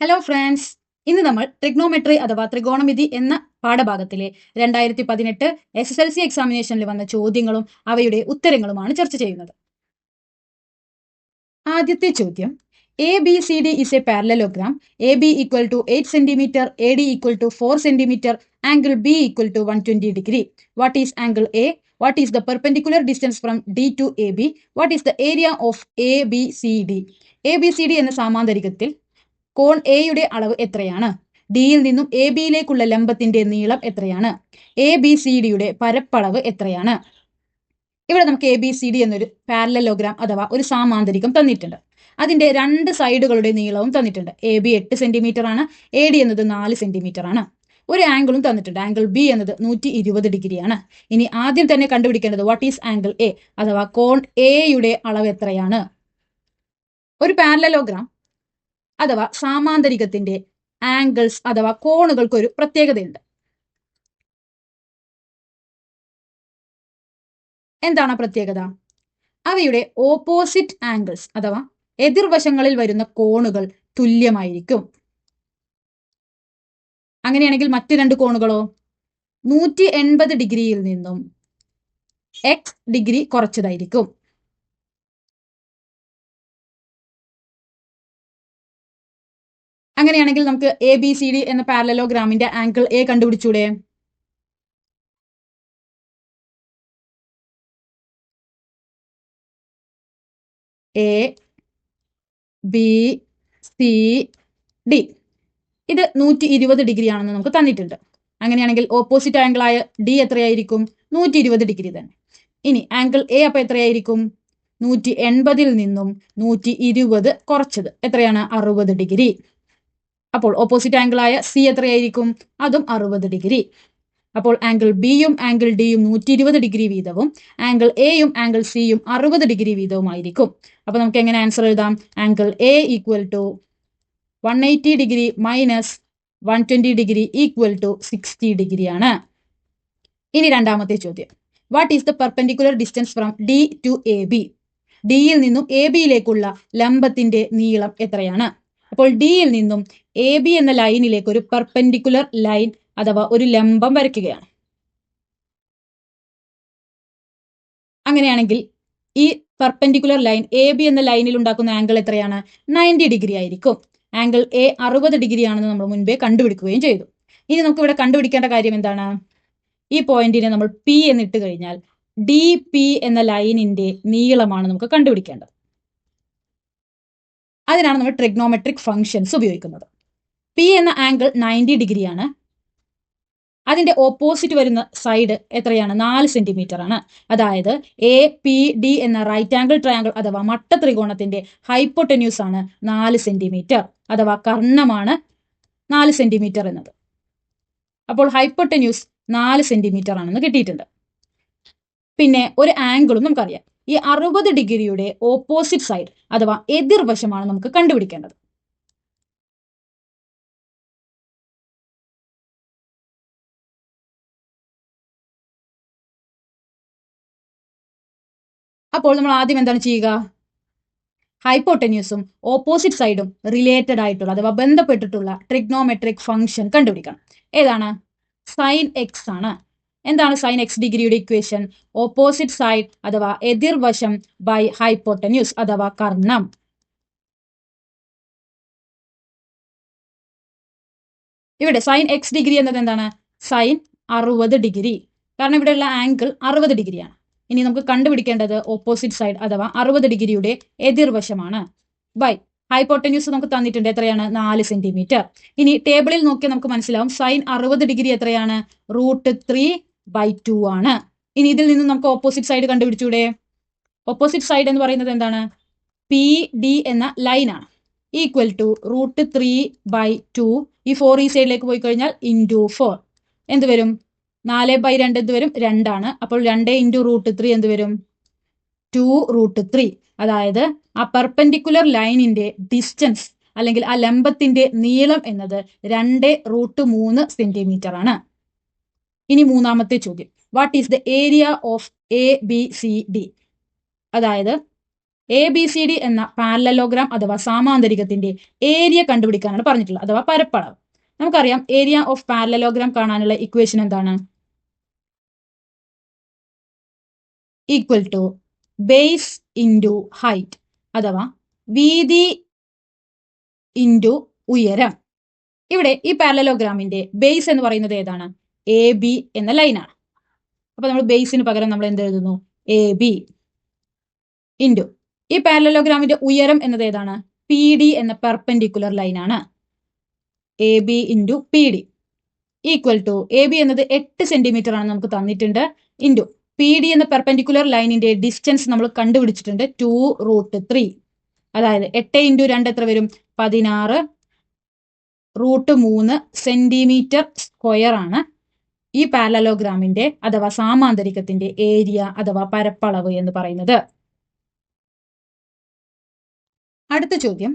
Hello friends ഇന്ന് നമ്മൾ trigonometry അഥവാ ത്രികോണമിതി എന്ന പാഠഭാഗത്തിലെ രണ്ടായിരത്തി പതിനെട്ട് എസ് എസ് എൽ സി എക്സാമിനേഷനിൽ വന്ന ചോദ്യങ്ങളും അവയുടെ ഉത്തരങ്ങളുമാണ് ചർച്ച ചെയ്യുന്നത്. ആദ്യത്തെ ചോദ്യം. A B C D is a parallelogram A B equal to eight centimetre A D equal to four centimetre angle B equal to one twenty degree what is angle A what is the perpendicular distance from D to A B what is the area of A B C D A B C D എന്ന സാമാന്തരികത്തിൽ കോൺ എയുടെ അളവ് എത്രയാണ്? ഡിയിൽ നിന്നും A ബിയിലേക്കുള്ള ലംബത്തിന്റെ നീളം എത്രയാണ്? A B C ഡിയുടെ പരപ്പളവ് എത്രയാണ്? ഇവിടെ നമുക്ക് എ ബി സി ഡി എന്നൊരു പാരലലോഗ്രാം അഥവാ ഒരു സാമാന്തരികം തന്നിട്ടുണ്ട്. അതിന്റെ രണ്ട് സൈഡുകളുടെ നീളവും തന്നിട്ടുണ്ട്. എ ബി എട്ട് സെന്റിമീറ്റർ ആണ്. എ ഡി എന്നത് നാല് സെന്റിമീറ്റർ ആണ്. ഒരു ആംഗിളും തന്നിട്ടുണ്ട്. ആംഗിൾ ബി എന്നത് നൂറ്റി ഇരുപത് ഡിഗ്രിയാണ് ഇനി ആദ്യം തന്നെ കണ്ടുപിടിക്കേണ്ടത് വാട്ട് ഈസ് ആംഗിൾ എ അഥവാ കോൺ എയുടെ അളവ് എത്രയാണ്? ഒരു പാരലലോഗ്രാം അഥവാ സാമാന്തരികത്തിന്റെ ആംഗിൾസ് അഥവാ കോണുകൾക്ക് ഒരു പ്രത്യേകതയുണ്ട്. എന്താണ് പ്രത്യേകത? അവയുടെ ഓപ്പോസിറ്റ് ആംഗിൾസ് അഥവാ എതിർവശങ്ങളിൽ വരുന്ന കോണുകൾ തുല്യമായിരിക്കും. അങ്ങനെയാണെങ്കിൽ മറ്റു രണ്ട് കോണുകളോ? നൂറ്റി എൺപത് ഡിഗ്രിയിൽ നിന്നും എക്സ് ഡിഗ്രി കുറച്ചതായിരിക്കും. അങ്ങനെയാണെങ്കിൽ നമുക്ക് എ ബി സി ഡി എന്ന പാരലലോഗ്രാമിന്റെ ആംഗിൾ എ കണ്ടുപിടിച്ചൂടെ? എ ബി സി ഡി ഇത് നൂറ്റി ഇരുപത് ഡിഗ്രി ആണെന്ന് നമുക്ക് തന്നിട്ടുണ്ട്. അങ്ങനെയാണെങ്കിൽ ഓപ്പോസിറ്റ് ആംഗിൾ ആയ ഡി എത്രയായിരിക്കും? നൂറ്റി ഇരുപത് ഡിഗ്രി തന്നെ. ഇനി ആംഗിൾ എ അപ്പൊ എത്രയായിരിക്കും? നൂറ്റി എൺപതിൽ നിന്നും നൂറ്റി ഇരുപത് കുറച്ചത്. എത്രയാണ്? അറുപത് ഡിഗ്രി അപ്പോൾ ഓപ്പോസിറ്റ് ആംഗിൾ ആയ സി എത്രയായിരിക്കും? അതും അറുപത് ഡിഗ്രി. അപ്പോൾ ആംഗിൾ ബിയും ആംഗിൾ ഡിയും നൂറ്റി ഇരുപത് ഡിഗ്രി വീതവും ആംഗിൾ എയും ആംഗിൾ സിയും അറുപത് ഡിഗ്രി വീതവുമായിരിക്കും. അപ്പോൾ നമുക്ക് എങ്ങനെ ആൻസർ എഴുതാം? Angle A equal to one eighty degree minus one twenty degree equal to sixty ഡിഗ്രിയാണ് ഇനി രണ്ടാമത്തെ ചോദ്യം. What is the perpendicular distance from D to A B ഡിയിൽ നിന്നും എ ബിയിലേക്കുള്ള ലംബത്തിന്റെ നീളം എത്രയാണ്? അപ്പോൾ ഡിയിൽ നിന്നും എ ബി എന്ന ലൈനിലേക്ക് ഒരു പെർപെൻഡിക്കുലർ ലൈൻ അഥവാ ഒരു ലംബം വരയ്ക്കുകയാണ്. അങ്ങനെയാണെങ്കിൽ ഈ പെർപെൻഡിക്കുലർ ലൈൻ എ ബി എന്ന ലൈനിൽ ഉണ്ടാക്കുന്ന ആംഗിൾ എത്രയാണ്? നയന്റി ഡിഗ്രി ആയിരിക്കും. ആംഗിൾ എ അറുപത് ഡിഗ്രി ആണെന്ന് നമ്മൾ മുൻപേ കണ്ടുപിടിക്കുകയും ചെയ്തു. ഇനി നമുക്ക് ഇവിടെ കണ്ടുപിടിക്കേണ്ട കാര്യം എന്താണ്? ഈ പോയിന്റിനെ നമ്മൾ പി എന്നിട്ട് കഴിഞ്ഞാൽ ഡി പി എന്ന ലൈനിന്റെ നീളമാണ് നമുക്ക് കണ്ടുപിടിക്കേണ്ടത്. അതിനാണ് നമ്മൾ ട്രിഗ്നോമെട്രിക് ഫംഗ്ഷൻസ് ഉപയോഗിക്കുന്നത്. പി എന്ന ആംഗിൾ നയന്റി ഡിഗ്രിയാണ്. അതിന്റെ ഓപ്പോസിറ്റ് വരുന്ന സൈഡ് എത്രയാണ്? നാല് സെന്റിമീറ്റർ ആണ്. അതായത് എ പി ഡി എന്ന റൈറ്റ് ആംഗിൾ ട്രയാങ്കിൾ അഥവാ മട്ട ത്രികോണത്തിന്റെ ഹൈപ്പോട്ടന്യൂസ് ആണ് നാല് സെന്റിമീറ്റർ അഥവാ കർണമാണ് നാല് സെന്റിമീറ്റർ എന്നത്. അപ്പോൾ ഹൈപ്പോട്ടന്യൂസ് നാല് സെന്റിമീറ്റർ ആണെന്ന് കിട്ടിയിട്ടുണ്ട്. പിന്നെ ഒരു ആംഗിളും നമുക്കറിയാം. ഈ അറുപത് ഡിഗ്രിയുടെ ഓപ്പോസിറ്റ് സൈഡ് അഥവാ എതിർവശമാണ് നമുക്ക് കണ്ടുപിടിക്കേണ്ടത്. അപ്പോൾ നമ്മൾ ആദ്യം എന്താണ് ചെയ്യുക? ഹൈപ്പോട്ടന്യൂസും ഓപ്പോസിറ്റ് സൈഡും റിലേറ്റഡ് ആയിട്ടുള്ള അഥവാ ബന്ധപ്പെട്ടിട്ടുള്ള ട്രിഗ്നോമെട്രിക് ഫംഗ്ഷൻ കണ്ടുപിടിക്കണം. ഏതാണ്? സൈൻ എക്സ് ആണ്. എന്താണ് സൈൻ എക്സ് ഡിഗ്രിയുടെ ഇക്വേഷൻ ഓപ്പോസിറ്റ് സൈഡ് അഥവാ എതിർവശം ബൈ ഹൈപ്പോട്ടന്യൂസ് അഥവാ കർണം. ഇവിടെ സൈൻ എക്സ് ഡിഗ്രി എന്നത് എന്താണ്? സൈൻ അറുപത് ഡിഗ്രി. കാരണം ഇവിടെയുള്ള ആംഗിൾ അറുപത് ഡിഗ്രിയാണ്. ഇനി നമുക്ക് കണ്ടുപിടിക്കേണ്ടത് ഓപ്പോസിറ്റ് സൈഡ് അഥവാ അറുപത് ഡിഗ്രിയുടെ എതിർവശമാണ്. ബൈ ഹൈപ്പോട്ടന്യൂസ് നമുക്ക് തന്നിട്ടുണ്ട് എത്രയാണ്? നാല് സെന്റിമീറ്റർ ഇനി ടേബിളിൽ നോക്കിയാൽ നമുക്ക് മനസ്സിലാവും സൈൻ അറുപത് ഡിഗ്രി എത്രയാണ്? റൂട്ട് ത്രീ ബൈ ടു ആണ്. ഇനി ഇതിൽ നിന്ന് നമുക്ക് ഓപ്പോസിറ്റ് സൈഡ് കണ്ടുപിടിച്ചൂടെ? ഓപ്പോസിറ്റ് സൈഡ് എന്ന് പറയുന്നത് എന്താണ്? പി ഡി എന്ന ലൈനാണ് equal to root three by two ഈ ഫോർ ഈ സൈഡിലേക്ക് പോയി കഴിഞ്ഞാൽ ഇന്റു ഫോർ എന്ത് വരും? നാല് ബൈ രണ്ട് എന്ത് വരും? രണ്ടാണ്. അപ്പോൾ രണ്ട് ഇന്റു റൂട്ട് ത്രീ എന്ത് വരും? ടു റൂട്ട് ത്രീ അതായത് ആ പെർപെൻഡിക്കുലർ ലൈനിന്റെ ഡിസ്റ്റൻസ് അല്ലെങ്കിൽ ആ ലംബത്തിന്റെ നീളം എന്നത് രണ്ട് റൂട്ട് മൂന്ന് സെന്റിമീറ്റർ ആണ്. ഇനി മൂന്നാമത്തെ ചോദ്യം. What is the area of A B C D അതായത് എ ബി സി ഡി എന്ന പാരലലോഗ്രാം അഥവാ സാമാന്തരികത്തിന്റെ ഏരിയ കണ്ടുപിടിക്കാനാണ് പറഞ്ഞിട്ടുള്ളത്. അഥവാ പരപ്പളവ്. നമുക്കറിയാം ഏരിയ ഓഫ് പാരലലോഗ്രാം കാണാനുള്ള ഇക്വേഷൻ എന്താണ്? Equal to base into height അഥവാ വീതി ഇന്റു ഉയരം. ഇവിടെ ഈ പാരലലോഗ്രാമിന്റെ ബേസ് എന്ന് പറയുന്നത് ഏതാണ്? എ ബി എന്ന ലൈനാണ് അപ്പൊ നമ്മൾ ബേസിന് പകരം നമ്മൾ എന്ത് എഴുതുന്നു? എ ബി ഇന്റു ഈ പാരലലോഗ്രാമിന്റെ ഉയരം എന്നത് ഏതാണ്? പി ഡി എന്ന പെർപെൻഡിക്കുലർ ലൈനാണ് A B into P D equal to A B എന്നത് എട്ട് സെന്റിമീറ്റർ ആണ് നമുക്ക് തന്നിട്ടുണ്ട്. ഇന്റു പി ഡി എന്ന പെർപെൻഡിക്കുലർ ലൈനിന്റെ ഡിസ്റ്റൻസ് നമ്മൾ കണ്ടുപിടിച്ചിട്ടുണ്ട് ടു റൂട്ട് ത്രീ അതായത് എട്ട് ഇന്റു രണ്ട് എത്ര വരും? പതിനാറ് റൂട്ട് മൂന്ന് സെന്റിമീറ്റർ സ്ക്വയർ ആണ്. ഈ പാരലോഗ്രാമിന്റെ അഥവാ സാമാന്തരികത്തിന്റെ ഏരിയ അഥവാ പരപ്പളവ് എന്ന് പറയുന്നത്. അടുത്ത ചോദ്യം.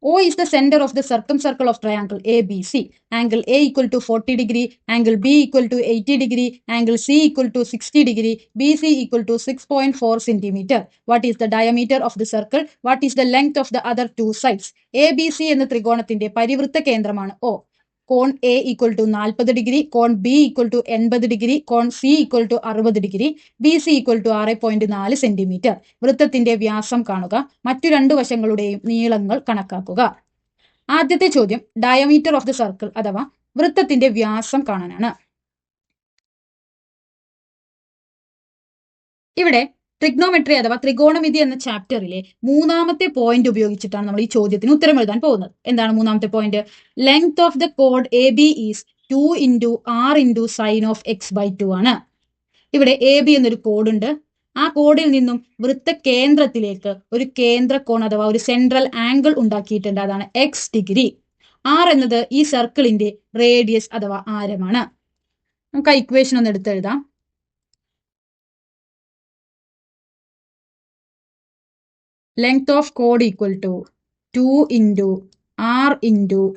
O is the center of the circumcircle of triangle ABC. Angle A equal to 40 degree, angle B equal to 80 degree, angle C equal to 60 degree, BC equal to 6.4 centimeter. What is the diameter of the circle? What is the length of the other two sides? ABC എന്ന ത്രികോണത്തിന്റെ പരിവൃത്ത കേന്ദ്രമാണ് O. കോൺ A equal to നാൽപ്പത് degree കോൺ B equal to എൺപത് degree കോൺ C equal to അറുപത് degree B C equal to ആറ് പോയിന്റ് നാല് സെന്റിമീറ്റർ വൃത്തത്തിന്റെ വ്യാസം കാണുക. മറ്റു രണ്ടു വശങ്ങളുടെയും നീളങ്ങൾ കണക്കാക്കുക. ആദ്യത്തെ ചോദ്യം ഡയമീറ്റർ ഓഫ് ദി സർക്കിൾ അഥവാ വൃത്തത്തിന്റെ വ്യാസം കാണാനാണ്. ഇവിടെ ട്രിഗ്നോമെട്രി അഥവാ ത്രികോണമിതി എന്ന ചാപ്റ്ററിലെ മൂന്നാമത്തെ പോയിന്റ് ഉപയോഗിച്ചിട്ടാണ് നമ്മൾ ഈ ചോദ്യത്തിന് ഉത്തരം എഴുതാൻ പോകുന്നത്. എന്താണ് മൂന്നാമത്തെ point length of the code A B is two into R into sine of x by two ആണ്. ഇവിടെ എ ബി എന്നൊരു കോഡുണ്ട് ആ കോഡിൽ നിന്നും വൃത്ത കേന്ദ്രത്തിലേക്ക് ഒരു കേന്ദ്ര കോൺ അഥവാ ഒരു സെൻട്രൽ ആംഗിൾ ഉണ്ടാക്കിയിട്ടുണ്ട്. അതാണ് എക്സ് ഡിഗ്രി ആർ എന്നത് ഈ സർക്കിളിന്റെ റേഡിയസ് അഥവാ ആരമാണ്. നമുക്ക് ആ ഇക്വേഷൻ ഒന്ന് എടുത്തെഴുതാം. Length of code equal to two into R into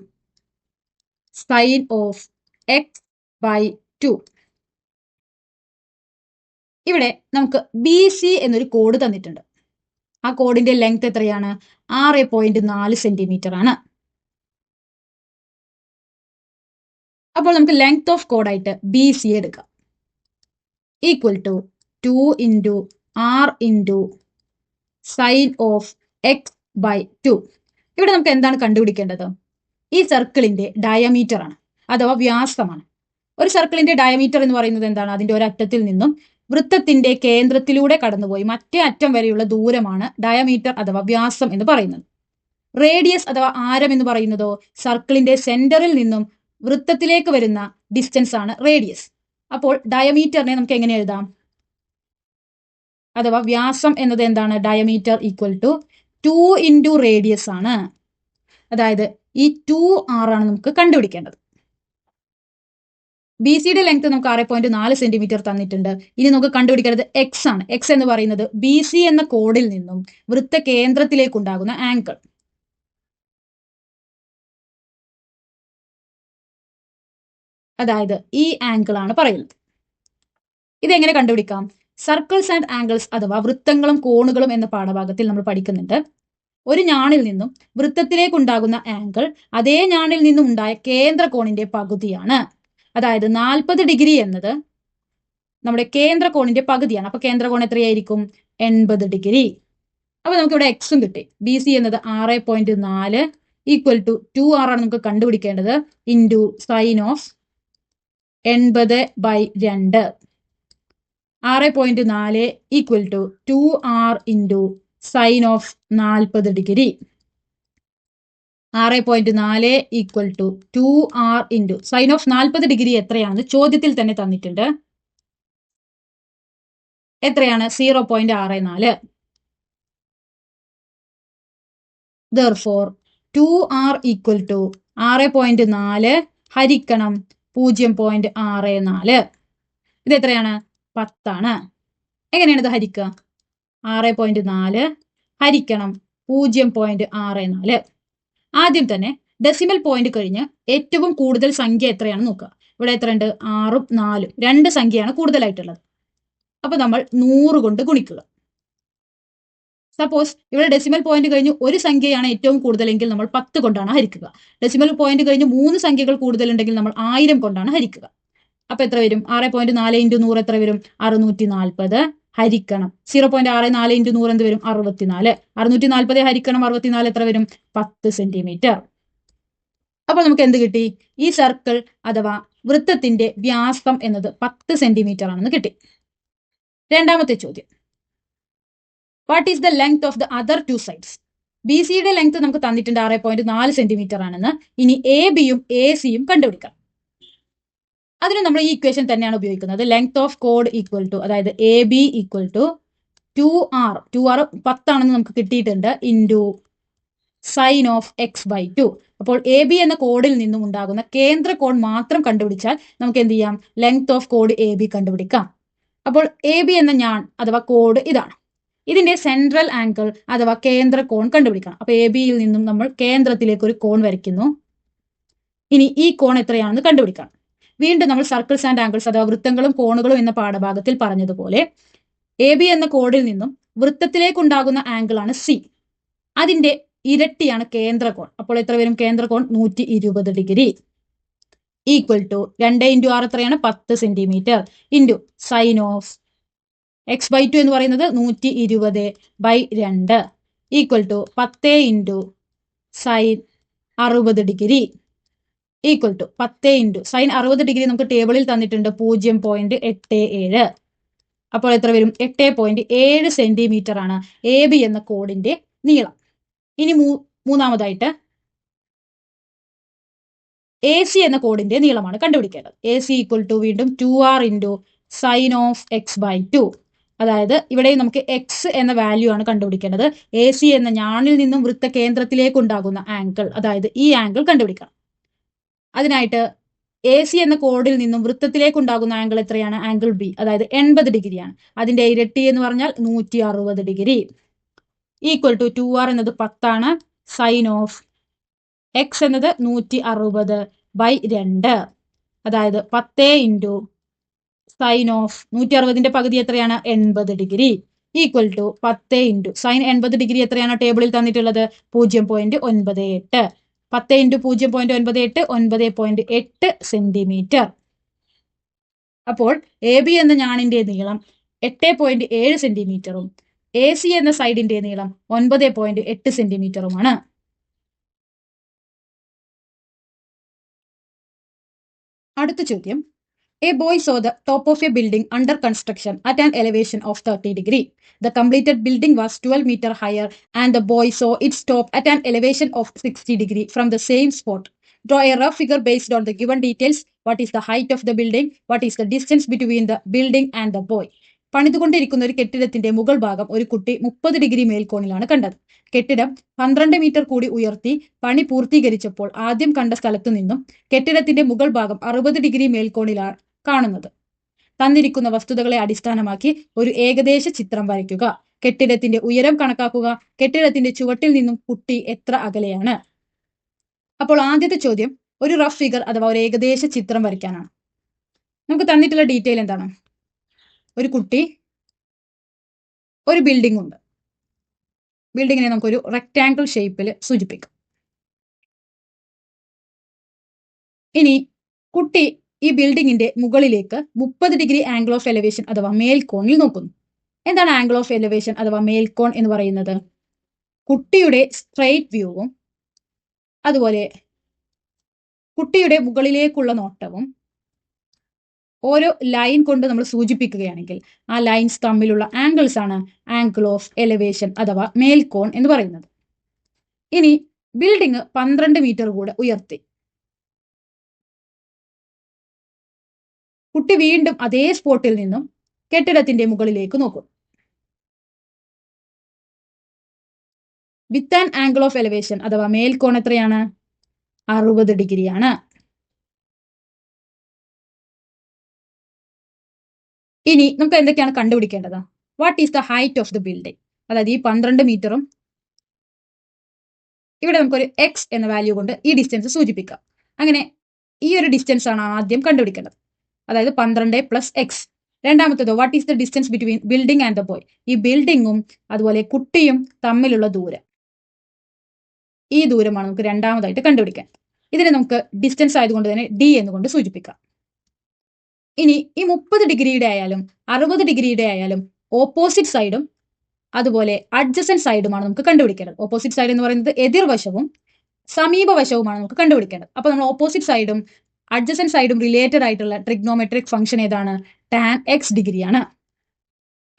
sine of x by two ഇവിടെ നമുക്ക് ബി സി എന്നൊരു കോഡ് തന്നിട്ടുണ്ട്. ആ കോഡിന്റെ ലെങ്ത് എത്രയാണ്? ആറ് പോയിന്റ് നാല് സെന്റിമീറ്റർ ആണ്. അപ്പോൾ നമുക്ക് ലെങ്ത് ഓഫ് കോഡായിട്ട് ബി സി എടുക്കാം. Equal to two into R into sine of x by two ഇവിടെ നമുക്ക് എന്താണ് കണ്ടുപിടിക്കേണ്ടത്? ഈ സർക്കിളിന്റെ ഡയമീറ്റർ ആണ് അഥവാ വ്യാസമാണ്. ഒരു സർക്കിളിന്റെ ഡയമീറ്റർ എന്ന് പറയുന്നത് എന്താണ്? അതിന്റെ ഒരറ്റത്തിൽ നിന്നും വൃത്തത്തിന്റെ കേന്ദ്രത്തിലൂടെ കടന്നുപോയി മറ്റേ അറ്റം വരെയുള്ള ദൂരമാണ് ഡയമീറ്റർ അഥവാ വ്യാസം എന്ന് പറയുന്നത്. റേഡിയസ് അഥവാ ആരം എന്ന് പറയുന്നതോ സർക്കിളിന്റെ സെന്ററിൽ നിന്നും വൃത്തത്തിലേക്ക് വരുന്ന ഡിസ്റ്റൻസ് ആണ് റേഡിയസ് അപ്പോൾ ഡയമീറ്ററിനെ നമുക്ക് എങ്ങനെ എഴുതാം? അഥവാ വ്യാസം എന്നത് എന്താണ്? Diameter equal to two into radius ആണ്. അതായത് ഈ ടു ആർ ആണ് നമുക്ക് കണ്ടുപിടിക്കേണ്ടത്. ബി സിയുടെ ലെങ്ത് നമുക്ക് ആറ് പോയിന്റ് നാല് സെന്റിമീറ്റർ തന്നിട്ടുണ്ട്. ഇനി നമുക്ക് കണ്ടുപിടിക്കേണ്ടത് എക്സ് ആണ്. എക്സ് എന്ന് പറയുന്നത് ബി സി എന്ന കോഡിൽ നിന്നും വൃത്ത കേന്ദ്രത്തിലേക്ക് ഉണ്ടാകുന്ന ആംഗിൾ അതായത് ഈ ആംഗിൾ ആണ് പറയുന്നത്. ഇതെങ്ങനെ കണ്ടുപിടിക്കാം? സർക്കിൾസ് ആൻഡ് ആംഗിൾസ് അഥവാ വൃത്തങ്ങളും കോണുകളും എന്ന പാഠഭാഗത്തിൽ നമ്മൾ പഠിക്കുന്നുണ്ട്. ഒരു ഞാണിൽ നിന്നും വൃത്തത്തിലേക്കുണ്ടാകുന്ന ആംഗിൾ അതേ ഞാണിൽ നിന്നും ഉണ്ടായ കേന്ദ്ര കോണിന്റെ പകുതിയാണ്. അതായത് നാൽപ്പത് ഡിഗ്രി എന്നത് നമ്മുടെ കേന്ദ്ര കോണിന്റെ പകുതിയാണ്. അപ്പൊ കേന്ദ്ര കോൺ എത്രയായിരിക്കും? എൺപത് ഡിഗ്രി. അപ്പൊ നമുക്ക് ഇവിടെ എക്സും കിട്ടി. ബി സി എന്നത് ആറ് പോയിന്റ് നാല് ഈക്വൽ ടു ടു ആർ ആണ് നമുക്ക് കണ്ടുപിടിക്കേണ്ടത്. ഇന്റു സൈൻ ഓഫ് എൺപത് ബൈ രണ്ട്. ആറ് പോയിന്റ് നാല് equal to two R into sine of നാൽപ്പത് ഡിഗ്രി. ആറ് പോയിന്റ് നാല് equal to two R into sine of നാൽപ്പത് ഡിഗ്രി എത്രയാണെന്ന് ചോദ്യത്തിൽ തന്നെ തന്നിട്ടുണ്ട്. എത്രയാണ്? സീറോ പോയിന്റ് ആറ് നാല്. Therefore two R equal to ആറ് പോയിന്റ് നാല് ഹരിക്കണം പൂജ്യം പോയിന്റ് ആറ് നാല്. ഇത് എത്രയാണ് പത്താണ്. എങ്ങനെയാണ് ഇത് ഹരിക്കുക? ആറ് പോയിന്റ് നാല്. ഹരിക്കണം. പൂജ്യം പോയിന്റ് ആറ് നാല്. ആദ്യം തന്നെ ഡെസിമൽ പോയിന്റ് കഴിഞ്ഞ് ഏറ്റവും കൂടുതൽ സംഖ്യ എത്രയാണെന്ന് നോക്കുക. ഇവിടെ എത്രയുണ്ട് ആറും നാലും. രണ്ട് സംഖ്യയാണ് കൂടുതലായിട്ടുള്ളത്. അപ്പൊ നമ്മൾ നൂറ് കൊണ്ട് ഗുണിക്കുക. സപ്പോസ് ഇവിടെ ഡെസിമൽ പോയിന്റ് കഴിഞ്ഞ് ഒരു സംഖ്യയാണ് ഏറ്റവും കൂടുതലെങ്കിൽ നമ്മൾ പത്ത് കൊണ്ടാണ് ഹരിക്കുക. ഡെസിമൽ പോയിന്റ് കഴിഞ്ഞ് മൂന്ന് സംഖ്യകൾ കൂടുതലുണ്ടെങ്കിൽ നമ്മൾ ആയിരം കൊണ്ടാണ് ഹരിക്കുക. അപ്പൊ എത്ര വരും? ആറ് പോയിന്റ് നാല് ഇന്റു നൂറ് എത്ര വരും? അറുന്നൂറ്റി നാൽപ്പത് ഹരിക്കണം. സീറോ പോയിന്റ് ആറ് നാല് ഇന്റു നൂറ് എന്ത് വരും? അറുപത്തിനാല്. അറുന്നൂറ്റി നാൽപ്പത് ഹരിക്കണം അറുപത്തിനാല് എത്ര വരും? പത്ത് സെന്റിമീറ്റർ അപ്പോൾ നമുക്ക് എന്ത് കിട്ടി? ഈ സർക്കിൾ അഥവാ വൃത്തത്തിന്റെ വ്യാസം എന്നത് പത്ത് സെന്റിമീറ്റർ ആണെന്ന് കിട്ടി. രണ്ടാമത്തെ ചോദ്യം. What is the length of the other two sides B സിയുടെ ലെങ്ത് നമുക്ക് തന്നിട്ടുണ്ട് ആറ് പോയിന്റ് നാല് സെന്റിമീറ്റർ ആണെന്ന്. ഇനി എ ബിയും എ സിയും കണ്ടുപിടിക്കാം അതിന് നമ്മൾ ഈ ഇക്വേഷൻ തന്നെയാണ് ഉപയോഗിക്കുന്നത്. ലെങ്ത് ഓഫ് കോഡ് ഈക്വൽ ടു അതായത് A B equal to two R two R പത്താണെന്ന് നമുക്ക് കിട്ടിയിട്ടുണ്ട്. Into sine of x by two അപ്പോൾ എ ബി എന്ന കോഡിൽ നിന്നും ഉണ്ടാകുന്ന കേന്ദ്ര കോഡ് മാത്രം കണ്ടുപിടിച്ചാൽ നമുക്ക് എന്ത് ചെയ്യാം? ലെങ്ത് ഓഫ് കോഡ് എ ബി കണ്ടുപിടിക്കാം. അപ്പോൾ എ ബി എന്ന ഞാൻ അഥവാ കോഡ് ഇതാണ്. ഇതിന്റെ സെൻട്രൽ ആംഗിൾ അഥവാ കേന്ദ്ര കോൺ കണ്ടുപിടിക്കണം. അപ്പൊ എ ബിയിൽ നിന്നും നമ്മൾ കേന്ദ്രത്തിലേക്ക് ഒരു കോൺ വരയ്ക്കുന്നു. ഇനി ഈ കോൺ എത്രയാണെന്ന് കണ്ടുപിടിക്കണം. വീണ്ടും നമ്മൾ സർക്കിൾസ് ആൻഡ് ആംഗിൾസ് അഥവാ വൃത്തങ്ങളും കോണുകളും എന്ന പാഠഭാഗത്തിൽ പറഞ്ഞതുപോലെ എ ബി എന്ന കോഡിൽ നിന്നും വൃത്തത്തിലേക്കുണ്ടാകുന്ന ആംഗിൾ ആണ് സി അതിന്റെ ഇരട്ടിയാണ് കേന്ദ്ര കോൺ അപ്പോൾ എത്ര വരും? കേന്ദ്ര കോൺ നൂറ്റി ഇരുപത് ഡിഗ്രി. ഈക്വൽ ടു രണ്ട് ഇന്റു ആറ് എത്രയാണ്? പത്ത് centimetre into sine of x by two എന്ന് പറയുന്നത് നൂറ്റി ഇരുപത് ബൈ രണ്ട്. ഈക്വൽ ടു പത്ത് ഇന്റു സൈൻ അറുപത് ഡിഗ്രി. ഈക്വൽ ടു പത്ത് ഇന്റു സൈൻ അറുപത് ഡിഗ്രി നമുക്ക് ടേബിളിൽ തന്നിട്ടുണ്ട് പൂജ്യം പോയിന്റ് എട്ട് ഏഴ്. അപ്പോൾ എത്ര വരും? എട്ട് പോയിന്റ് ഏഴ് സെന്റിമീറ്റർ ആണ്. എ ബി എന്ന കോഡിന്റെ നീളം. ഇനി മൂ മൂന്നാമതായിട്ട് എ സി എന്ന കോഡിന്റെ നീളമാണ് കണ്ടുപിടിക്കേണ്ടത്. എ സി ഈക്വൽ ടു വീണ്ടും two R into sine of x by two അതായത് ഇവിടെ നമുക്ക് എക്സ് എന്ന വാല്യൂ ആണ് കണ്ടുപിടിക്കേണ്ടത്. എ സി എന്ന ഞാണിൽ നിന്നും വൃത്ത കേന്ദ്രത്തിലേക്ക് ഉണ്ടാകുന്ന ആംഗിൾ അതായത് ഈ ആംഗിൾ കണ്ടുപിടിക്കണം. അതിനായിട്ട് എ സി എന്ന കോഡിൽ നിന്നും വൃത്തത്തിലേക്ക് ഉണ്ടാകുന്ന ആംഗിൾ എത്രയാണ്? ആംഗിൾ ബി അതായത് എൺപത് ഡിഗ്രിയാണ്. അതിന്റെ ഇരട്ടി എന്ന് പറഞ്ഞാൽ നൂറ്റി അറുപത് degree. Equal to two R എന്നത് പത്താണ്. സൈൻ ഓഫ് എക്സ് എന്നത് നൂറ്റി അറുപത് ബൈ രണ്ട്. അതായത് പത്തേ ഇന്റു സൈൻ ഓഫ് നൂറ്റി അറുപതിന്റെ പകുതി എത്രയാണ്? എൺപത് ഡിഗ്രി. ഈക്വൽ ടു പത്ത് ഇന്റു സൈൻ എൺപത് ഡിഗ്രി എത്രയാണ്? ടേബിളിൽ തന്നിട്ടുള്ളത് പൂജ്യം പോയിന്റ് ഒൻപത് എട്ട്. പത്ത് ഇന്റു പൂജ്യം പോയിന്റ് ഒൻപത് എട്ട് ഒൻപത് പോയിന്റ് എട്ട് സെന്റിമീറ്റർ അപ്പോൾ എ ബി എന്ന ഞാണിന്റെ നീളം എട്ട് പോയിന്റ് ഏഴ് സെന്റിമീറ്ററും എ സി എന്ന സൈഡിന്റെ നീളം ഒൻപത് പോയിന്റ് എട്ട് സെന്റിമീറ്ററുമാണ് അടുത്ത ചോദ്യം. A boy saw the top of a building under construction at an elevation of thirty degree the completed building was twelve metre higher and the boy saw its top at an elevation of sixty degree from the same spot draw a rough figure based on the given details what is the height of the building what is the distance between the building and the boy പണിതുകൊണ്ടിരിക്കുന്ന ഒരു കെട്ടിടത്തിന്റെ മുകൾ ഭാഗം ഒരു കുട്ടി മുപ്പത് degree മേൽക്കോണിലാണ് കണ്ടത്. കെട്ടിടം പന്ത്രണ്ട് മീറ്റർ കൂടി ഉയർത്തി പണി പൂർത്തീകരിച്ചപ്പോൾ ആദ്യം കണ്ട സ്ഥലത്തു നിന്നും കെട്ടിടത്തിന്റെ മുകൾ ഭാഗം അറുപത് ഡിഗ്രി മേൽക്കോണിലാണ് കാണുന്നത്. തന്നിരിക്കുന്ന വസ്തുതകളെ അടിസ്ഥാനമാക്കി ഒരു ഏകദേശ ചിത്രം വരയ്ക്കുക. കെട്ടിടത്തിന്റെ ഉയരം കണക്കാക്കുക. കെട്ടിടത്തിന്റെ ചുവട്ടിൽ നിന്നും കുട്ടി എത്ര അകലെയാണ്? അപ്പോൾ ആദ്യത്തെ ചോദ്യം ഒരു റഫ് ഫിഗർ അഥവാ ഒരു ഏകദേശ ചിത്രം വരയ്ക്കാനാണ്. നമുക്ക് തന്നിട്ടുള്ള ഡീറ്റെയിൽ എന്താണ്? ഒരു കുട്ടി ഒരു ബിൽഡിംഗ് ഉണ്ട്. ബിൽഡിങ്ങിനെ നമുക്കൊരു റെക്റ്റാങ്കിൾ ഷേപ്പിൽ സൂചിപ്പിക്കാം. ഇനി കുട്ടി ഈ ബിൽഡിങ്ങിന്റെ മുകളിലേക്ക് മുപ്പത് ഡിഗ്രി ആംഗിൾ ഓഫ് എലിവേഷൻ അഥവാ മേൽക്കോണിൽ നോക്കുന്നു. എന്താണ് ആംഗിൾ ഓഫ് എലിവേഷൻ അഥവാ മേൽക്കോൺ എന്ന് പറയുന്നത്? കുട്ടിയുടെ സ്ട്രെയിറ്റ് വ്യൂവും അതുപോലെ കുട്ടിയുടെ മുകളിലേക്കുള്ള നോട്ടവും ഓരോ ലൈൻ കൊണ്ട് നമ്മൾ സൂചിപ്പിക്കുകയാണെങ്കിൽ ആ ലൈൻസ് തമ്മിലുള്ള ആംഗിൾസ് ആണ് ആംഗിൾ ഓഫ് എലിവേഷൻ അഥവാ മേൽക്കോൺ എന്ന് പറയുന്നത്. ഇനി ബിൽഡിംഗ് പന്ത്രണ്ട് മീറ്റർ കൂടെ ഉയർത്തി. കുട്ടി വീണ്ടും അതേ സ്പോട്ടിൽ നിന്നും കെട്ടിടത്തിന്റെ മുകളിലേക്ക് നോക്കും. With and angle of elevation അഥവാ മേൽക്കോൺ എത്രയാണ്? അറുപത് ഡിഗ്രിയാണ്. ഇനി നമുക്ക് എന്തൊക്കെയാണ് കണ്ടുപിടിക്കേണ്ടത്? What is the height of the building അതായത് ഈ പന്ത്രണ്ട് മീറ്ററും ഇവിടെ നമുക്കൊരു എക്സ് എന്ന വാല്യൂ കൊണ്ട് ഈ ഡിസ്റ്റൻസ് സൂചിപ്പിക്കാം. അങ്ങനെ ഈ ഒരു ഡിസ്റ്റൻസ് ആണ് ആദ്യം കണ്ടുപിടിക്കേണ്ടത്. അതായത് പന്ത്രണ്ട് plus X രണ്ടാമത്തേതോ what is the distance between building and the boy ഈ ബിൽഡിങ്ങും അതുപോലെ കുട്ടിയും തമ്മിലുള്ള ദൂരം. ഈ ദൂരമാണ് നമുക്ക് രണ്ടാമതായിട്ട് കണ്ടുപിടിക്കാൻ. ഇതിനെ നമുക്ക് ഡിസ്റ്റൻസ് ആയതുകൊണ്ട് തന്നെ ഡി എന്നുകൊണ്ട് സൂചിപ്പിക്കാം. ഇനി ഈ മുപ്പത് ഡിഗ്രിയുടെ ആയാലും അറുപത് ഡിഗ്രിയുടെ ആയാലും ഓപ്പോസിറ്റ് സൈഡും അതുപോലെ അഡ്ജസൻ സൈഡുമാണ് നമുക്ക് കണ്ടുപിടിക്കേണ്ടത്. ഓപ്പോസിറ്റ് സൈഡ് എന്ന് പറയുന്നത് എതിർവശവും സമീപവശവുമാണ് നമുക്ക് കണ്ടുപിടിക്കേണ്ടത്. അപ്പോൾ നമ്മൾ ഓപ്പോസിറ്റ് സൈഡും അഡ്ജസൻ സൈഡും റിലേറ്റഡ് ആയിട്ടുള്ള ട്രിഗ്നോമെട്രിക് ഫംഗ്ഷൻ ഏതാണ്? ടാൻ എക്സ് ഡിഗ്രിയാണ്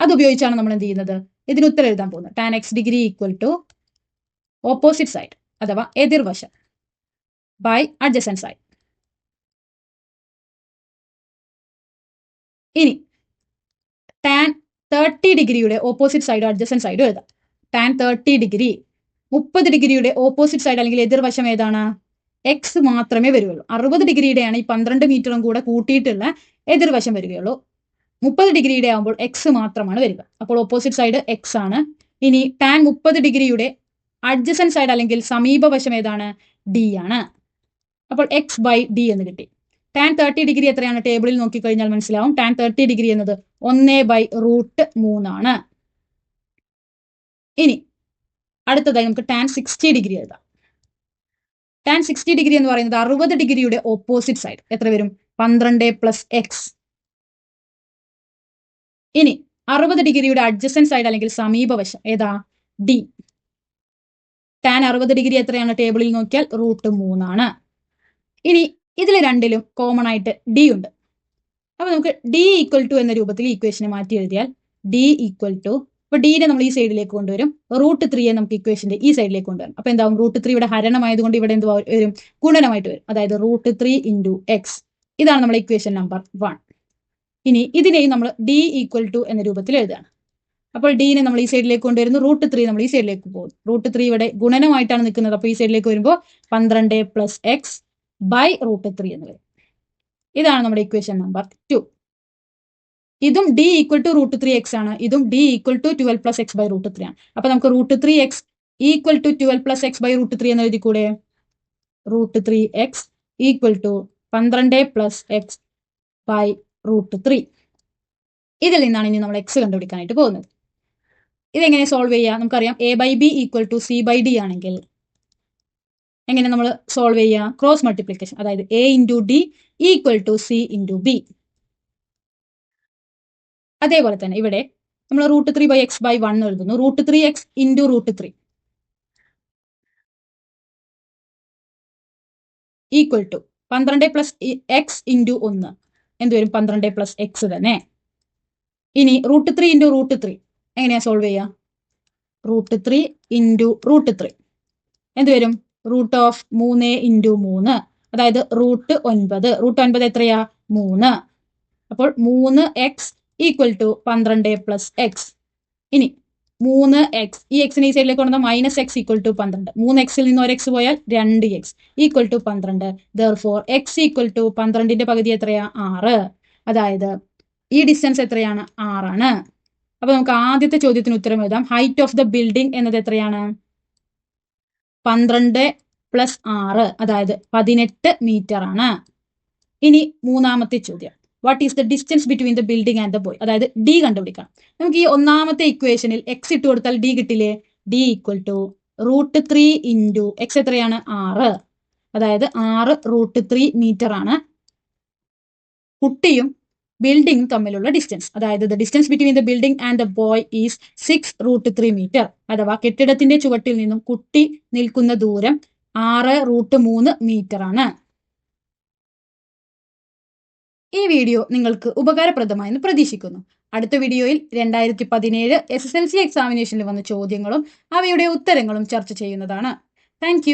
അത് ഉപയോഗിച്ചാണ് നമ്മൾ എന്ത് ചെയ്യുന്നത്? ഇതിന് ഉത്തരം എഴുതാൻ പോകുന്നത്. Tan x degree equal to opposite side അഥവാ എതിർവശം ബൈ അഡ്ജസൻ സൈഡ് ഇനി ടാൻ തേർട്ടി ഡിഗ്രിയുടെ ഓപ്പോസിറ്റ് സൈഡും അഡ്ജസൻ സൈഡും എഴുതാം. ടാൻ തേർട്ടി ഡിഗ്രി മുപ്പത് ഡിഗ്രിയുടെ ഓപ്പോസിറ്റ് സൈഡ് അല്ലെങ്കിൽ എതിർവശം ഏതാണ്? എക്സ് മാത്രമേ വരികയുള്ളൂ അറുപത് ഡിഗ്രിയുടെയാണ് ഈ പന്ത്രണ്ട് മീറ്ററും കൂടെ കൂട്ടിയിട്ടുള്ള എതിർവശം വരികയുള്ളൂ. മുപ്പത് ഡിഗ്രിയുടെ ആകുമ്പോൾ എക്സ് മാത്രമാണ് വരിക. അപ്പോൾ ഓപ്പോസിറ്റ് സൈഡ് എക്സ് ആണ്. ഇനി ടാൻ മുപ്പത് ഡിഗ്രിയുടെ അഡ്ജസൻ സൈഡ് അല്ലെങ്കിൽ സമീപവശം ഏതാണ്? ഡി ആണ്. അപ്പോൾ എക്സ് ബൈ ഡി എന്ന് കിട്ടി. ടാൻ തേർട്ടി ഡിഗ്രി എത്രയാണ്? ടേബിളിൽ നോക്കിക്കഴിഞ്ഞാൽ മനസ്സിലാവും. ടാൻ തേർട്ടി ഡിഗ്രി എന്നത് ഒന്ന് ബൈ റൂട്ട് മൂന്നാണ്. ഇനി അടുത്തതായി നമുക്ക് ടാൻ സിക്സ്റ്റി ഡിഗ്രി എഴുതാം. ടാൻ സിക്സ്റ്റി ഡിഗ്രി എന്ന് പറയുന്നത് അറുപത് ഡിഗ്രിയുടെ ഓപ്പോസിറ്റ് സൈഡ് എത്ര വരും? പന്ത്രണ്ട് പ്ലസ് എക്സ് ഇനി അറുപത് ഡിഗ്രിയുടെ അഡ്ജസ്റ്റൻ സൈഡ് അല്ലെങ്കിൽ സമീപവശം ഏതാ? ഡി ടാൻ അറുപത് ഡിഗ്രി എത്രയാണ്? ടേബിളിൽ നോക്കിയാൽ റൂട്ട് മൂന്നാണ്. ഇനി ഇതിൽ രണ്ടിലും കോമൺ ആയിട്ട് ഡി ഉണ്ട്. അപ്പൊ നമുക്ക് ഡി ഈക്വൽ ടു എന്ന രൂപത്തിൽ ഇക്വേഷനെ മാറ്റി എഴുതിയാൽ ഡി ഈക്വൽ ടു ഇപ്പൊ ഡീനെ നമ്മൾ ഈ സൈഡിലേക്ക് കൊണ്ടുവരും. റൂട്ട് ത്രീയെ നമുക്ക് ഇക്വേഷന്റെ ഈ സൈഡിലേക്ക് കൊണ്ടുവരും അപ്പൊ എന്താവും? റൂട്ട് ത്രീ ഇവിടെ ഹരണമായതുകൊണ്ട് ഇവിടെ എന്ത് വരും? ഗുണനമായിട്ട് വരും. അതായത് റൂട്ട് ത്രീ ഇന്റു എക്സ് ഇതാണ് നമ്മുടെ ഇക്വേഷൻ നമ്പർ വൺ ഇനി ഇതിനെയും നമ്മൾ ഡി ഈക്വൽ ടു എന്ന രൂപത്തിൽ എഴുതുകയാണ്. അപ്പോൾ ഡീനെ നമ്മൾ ഈ സൈഡിലേക്ക് കൊണ്ടുവരുന്നു. റൂട്ട് ത്രീ നമ്മൾ ഈ സൈഡിലേക്ക് പോകും റൂട്ട് ത്രീ ഇവിടെ ഗുണനമായിട്ടാണ് നിൽക്കുന്നത്. അപ്പോൾ ഈ സൈഡിലേക്ക് വരുമ്പോൾ പന്ത്രണ്ട് plus x by root three എന്ന് വരും. ഇതാണ് നമ്മുടെ ഇക്വേഷൻ നമ്പർ ടു ഇതും D equal to root three x ആണ്. ഇതും D equal to twelve plus x by root three ആണ്. അപ്പൊ നമുക്ക് root three x equal to twelve plus x by root three എന്ന് എഴുതി കൂടെ root three x equal to പന്ത്രണ്ട് plus x by root three ഇതിൽ നിന്നാണ് ഇനി നമ്മൾ എക്സ് കണ്ടുപിടിക്കാനായിട്ട് പോകുന്നത്. ഇതെങ്ങനെ സോൾവ് ചെയ്യുക നമുക്കറിയാം A by B equal to C by D ആണെങ്കിൽ എങ്ങനെ നമ്മൾ സോൾവ് ചെയ്യുക ക്രോസ് മൾട്ടിപ്ലിക്കേഷൻ അതായത് A into D equal to C into B അതേപോലെ തന്നെ ഇവിടെ നമ്മൾ root three by x by one എഴുതുന്നു. Root three x into root three. Equal to പന്ത്രണ്ട് പ്ലസ് എക്സ് ഇന്റു ഒന്ന്. എന്ത് വരും? പന്ത്രണ്ട് പ്ലസ് എക്സ് തന്നെ. ഇനി root three into root three. എങ്ങനെയാ സോൾവ് ചെയ്യുക root three into root three. എന്ത് വരും? റൂട്ട് ഓഫ് മൂന്ന് ഇന്റു മൂന്ന്. അതായത് റൂട്ട് ഒൻപത്. റൂട്ട് ഒൻപത് എത്രയാ? മൂന്ന്. അപ്പോൾ മൂന്ന് എക്സ് ഈക്വൽ ടു പന്ത്രണ്ട് പ്ലസ് എക്സ് ഇനി മൂന്ന് എക്സ് ഈ എക്സിനെ ഈ സൈഡിലേക്ക് കൊണ്ടുവന്ന മൈനസ് എക്സ് ഈക്വൽ ടു പന്ത്രണ്ട്. മൂന്ന് എക്സിൽ നിന്ന് ഒരു എക്സ് പോയാൽ രണ്ട് എക്സ് ഈക്വൽ ടു പന്ത്രണ്ട്. Therefore X equal to പന്ത്രണ്ടിന്റെ പകുതി എത്രയാ? ആറ്. അതായത് ഈ ഡിസ്റ്റൻസ് എത്രയാണ്? ആറാണ്. അപ്പൊ നമുക്ക് ആദ്യത്തെ ചോദ്യത്തിന് ഉത്തരം എഴുതാം. ഹൈറ്റ് ഓഫ് ദ ബിൽഡിംഗ് എന്നത് എത്രയാണ്? പന്ത്രണ്ട് പ്ലസ് ആറ്. അതായത് പതിനെട്ട് മീറ്റർ ആണ്. ഇനി മൂന്നാമത്തെ ചോദ്യം. What is the distance between the building and the boy അതായത് ഡി കണ്ടുപിടിക്കണം. നമുക്ക് ഈ ഒന്നാമത്തെ ഇക്വേഷനിൽ എക്സ് ഇട്ട് കൊടുത്താൽ ഡി കിട്ടില്ലേ? D equal to root three into x എത്രയാണ്? ആറ്. അതായത് ആറ് റൂട്ട് ത്രീ മീറ്റർ ആണ് കുട്ടിയും ബിൽഡിംഗ് തമ്മിലുള്ള ഡിസ്റ്റൻസ് അതായത് the distance between the building and the boy is six root three metre അഥവാ കെട്ടിടത്തിന്റെ ചുവട്ടിൽ നിന്നും കുട്ടി നിൽക്കുന്ന ദൂരം ആറ് റൂട്ട് മൂന്ന് മീറ്റർ ആണ്. ഈ വീഡിയോ നിങ്ങൾക്ക് ഉപകാരപ്രദമായെന്ന് പ്രതീക്ഷിക്കുന്നു. അടുത്ത വീഡിയോയിൽ രണ്ടായിരത്തി പതിനേഴ് എസ് എസ് എൽ സി എക്സാമിനേഷനിൽ വന്ന ചോദ്യങ്ങളും അവയുടെ ഉത്തരങ്ങളും ചർച്ച ചെയ്യുന്നതാണ്. താങ്ക്